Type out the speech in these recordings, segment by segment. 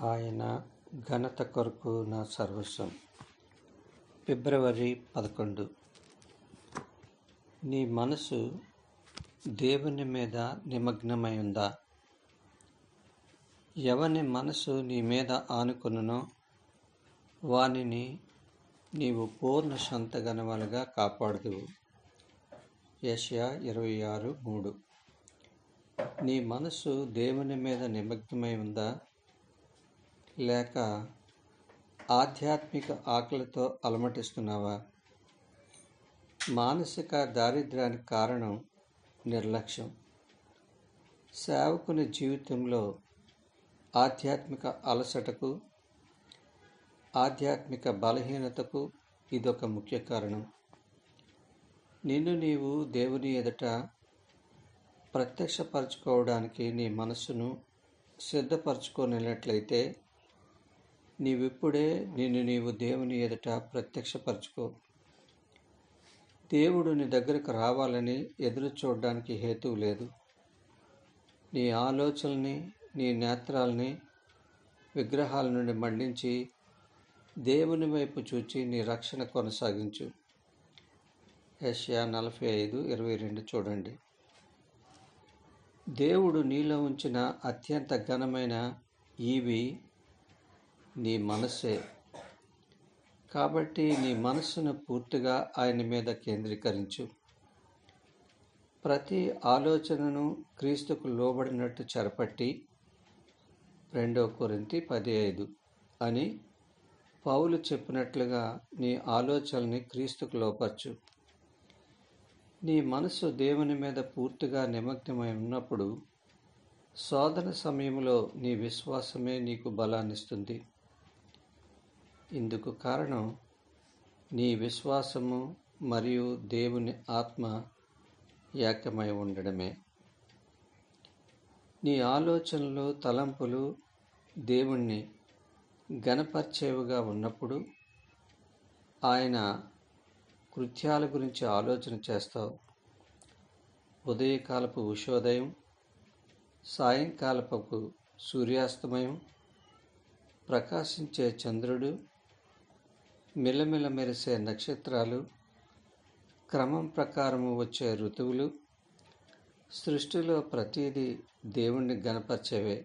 ఆయన ఘనత కొరకు నా సర్వస్వం. ఫిబ్రవరి పదకొండు. నీ మనసు దేవుని మీద నిమగ్నమై ఉందా? ఎవని మనసు నీ మీద ఆనుకొనునో వానిని నీవు పూర్ణ సంతగనవలుగా కాపాడుదువు. ఏషియా ఇరవై ఆరు మూడు. నీ మనసు దేవుని మీద నిమగ్నమై ఉందా? లేక ఆధ్యాత్మిక ఆకలితో అలమటిస్తున్నావా? మానసిక దారిద్ర్యానికి కారణం నిర్లక్ష్యం. సేవకుని జీవితంలో ఆధ్యాత్మిక అలసటకు ఆధ్యాత్మిక బలహీనతకు ఇదొక ముఖ్య కారణం. నిన్ను నీవు దేవుని ఎదుట ప్రత్యక్షపరచుకోవడానికి నీ మనస్సును సిద్ధపరచుకోనట్లయితే నీవిప్పుడే నిన్ను నీవు దేవుని ఎదుట ప్రత్యక్షపరచుకో. దేవుడు నీ దగ్గరకు రావాలని ఎదురు చూడడానికి హేతువు లేదు. నీ ఆలోచనల్ని నీ నేత్రాలని విగ్రహాల నుండి మండించి దేవుని వైపు చూచి నీ రక్షణ కొనసాగించు. ఏషియా నలభై ఐదు ఇరవై రెండు చూడండి. దేవుడు నీలో ఉంచిన అత్యంత ఘనమైన ఈవి నీ మనస్సే కాబట్టి నీ మనస్సును పూర్తిగా ఆయన మీద కేంద్రీకరించు. ప్రతి ఆలోచనను క్రీస్తుకు లోబడినట్టు చెరపట్టి రెండో కొరింతి పది ఐదు అని పౌలు చెప్పినట్లుగా నీ ఆలోచనని క్రీస్తుకు లోపరచు. నీ మనసు దేవుని మీద పూర్తిగా నిమగ్నమై ఉన్నప్పుడు శోధన సమయంలో నీ విశ్వాసమే నీకు బలాన్నిస్తుంది. ఇందుకు కారణం నీ విశ్వాసము మరియు దేవుని ఆత్మ ఏకమై ఉండడమే. నీ ఆలోచనలు తలంపులు దేవుణ్ణి గణపరిచేవిగా ఉన్నప్పుడు ఆయన కృత్యాల గురించి ఆలోచన చేస్తావు. ఉదయకాలపు ఉషోదయం సాయంకాలపు సూర్యాస్తమయం ప్రకాశించే చంద్రుడు మిలమిల మెరిసే నక్షత్రాలు క్రమం ప్రకారము వచ్చే ఋతువులు సృష్టిలో ప్రతిదీ దేవుణ్ణి గనపరిచేవే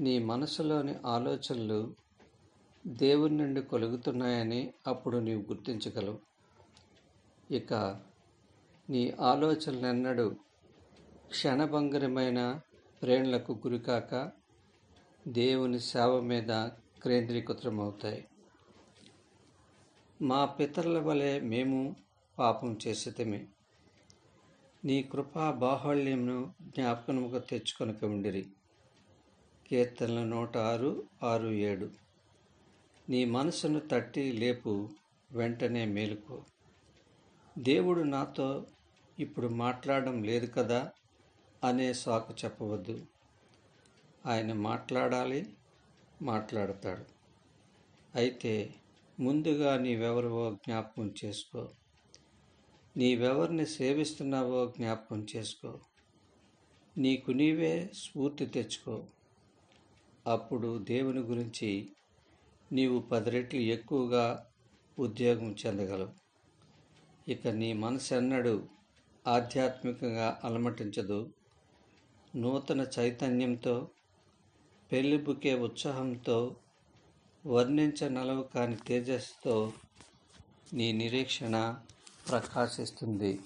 నీ మనసులోని ఆలోచనలు దేవుని నుండి కొలుగుతున్నాయని అప్పుడు నీవు గుర్తించగలవు. ఇక నీ ఆలోచనలెన్నడూ క్షణభంగరమైన ప్రేణలకు గురికాక దేవుని సేవ మీద కేంద్రీకృతమవుతాయి. మా పితరుల వలె మేము పాపం చేసేతమే. నీ కృపా బాహుళ్యంను జ్ఞాపకముగా తెచ్చుకొనక ఉండిరి. కీర్తనలు నూట ఆరు ఆరు ఏడు. నీ మనసును తట్టి లేపు వెంటనే మేలుకో. దేవుడు నాతో ఇప్పుడు మాట్లాడడం లేదు కదా అనే సాకు చెప్పవద్దు. ఆయన మాట్లాడాలి మాట్లాడతాడు. అయితే ముందుగా నీవెవరివో జ్ఞాపకం చేసుకో. నీవెవరిని సేవిస్తున్నావో జ్ఞాపకం చేసుకో. నీకు నీవే స్ఫూర్తి తెచ్చుకో. అప్పుడు దేవుని గురించి నీవు పది రెట్లు ఎక్కువగా ఉద్యోగం చెందగలవు. ఇక నీ మనసు ఎన్నడూ ఆధ్యాత్మికంగా అలమటించదు. నూతన చైతన్యంతో పెళ్ళిబుకే ఉత్సాహంతో వర్ణించనలవు కాని తేజస్సుతో నీ నిరీక్షణ ప్రకాశిస్తుంది.